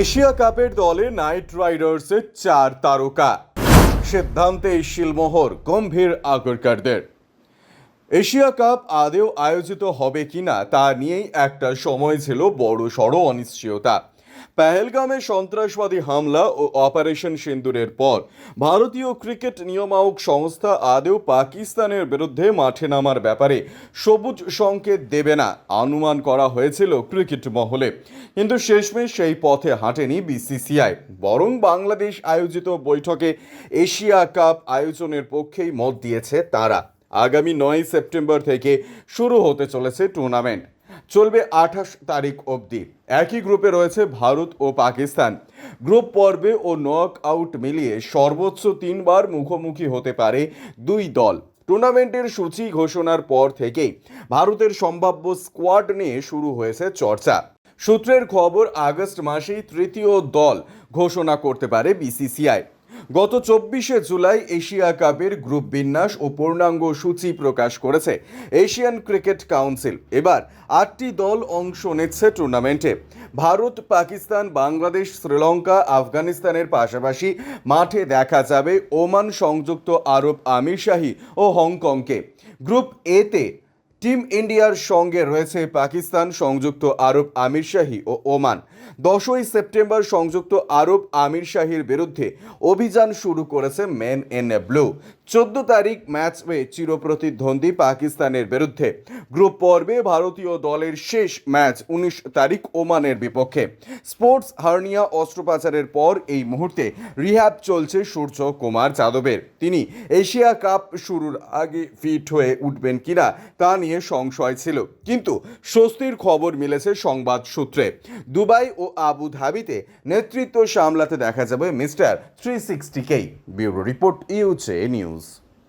Asia কাপের দলে night রাইডার্সের চার তারকা। সিদ্ধান্তে শিলমোহর, গম্ভীর আগরকারদের। এশিয়া কাপ আদেও আয়োজিত হবে কিনা তা নিয়েই একটা সময় ছিল বড় সড় অনিশ্চয়তা। পেহেলগামে সন্ত্রাসবাদী হামলা ও অপারেশন সিন্দুরের পর ভারতীয় ক্রিকেট নিয়মায়ক সংস্থা আদেও পাকিস্তানের বিরুদ্ধে মাঠে নামার ব্যাপারে সবুজ সংকেত দেবে না, অনুমান করা হয়েছিল ক্রিকেট মহলে। কিন্তু শেষমেশ সেই পথে হাঁটেনি বিসিসিআই। বরং বাংলাদেশ আয়োজিত বৈঠকে এশিয়া কাপ আয়োজনের পক্ষেই মত দিয়েছে তারা। আগামী নয় সেপ্টেম্বর থেকে শুরু হতে চলেছে টুর্নামেন্ট। চলবে আঠাশ তারিখ অবধি। একই গ্রুপে রয়েছে ভারত ও পাকিস্তান। গ্রুপ পর্বে ও নক আউট মিলিয়ে সর্বোচ্চ তিনবার মুখোমুখি হতে পারে দুই দল। টুর্নামেন্টের সূচি ঘোষণার পর থেকেই ভারতের সম্ভাব্য স্কোয়াড নিয়ে শুরু হয়েছে চর্চা। সূত্রের খবর, আগস্ট মাসেই তৃতীয় দল ঘোষণা করতে পারে বিসিসিআই। গত চব্বিশে জুলাই এশিয়া কাপের গ্রুপ বিন্যাস ও পূর্ণাঙ্গ সূচি প্রকাশ করেছে এশিয়ান ক্রিকেট কাউন্সিল। এবার আটটি দল অংশ নিচ্ছে টুর্নামেন্টে। ভারত, পাকিস্তান, বাংলাদেশ, শ্রীলঙ্কা, আফগানিস্তানের পাশাপাশি মাঠে দেখা যাবে ওমান সংযুক্ত আরব আমিরশাহী ও হংকংকে। গ্রুপ এতে টিম ইন্ডিয়ার সঙ্গে রয়েছে পাকিস্তান সংযুক্ত আরব আমিরশাহী ও ওমান। দশই সেপ্টেম্বর সংযুক্ত আরব আমিরশাহীর বিরুদ্ধে অভিযান শুরু করেছে মেন এন ব্লু চোদ্দ তারিখ ম্যাচ হয়ে চিরপ্রতিদ্বন্দ্বী পাকিস্তানের বিরুদ্ধে। গ্রুপ পর্বে ভারতীয় দলের শেষ ম্যাচ উনিশ তারিখ ওমানের বিপক্ষে। স্পোর্টস হার্নিয়া অস্ত্রোপচারের পর এই মুহূর্তে রিহ্যাব চলছে সূর্য কুমার যাদবের। তিনি এশিয়া কাপ শুরুর আগে ফিট হয়ে উঠবেন কিনা তা নিয়ে সংশয় ছিল। কিন্তু স্বস্তির খবর মিলেছে সংবাদ সূত্রে। দুবাই ও আবু ধাবিতে নেতৃত্ব সামলাতে দেখা যাবে মিস্টার থ্রি সিক্সটিকেই। ব্যুরো রিপোর্ট ইউচে নিউজ। rules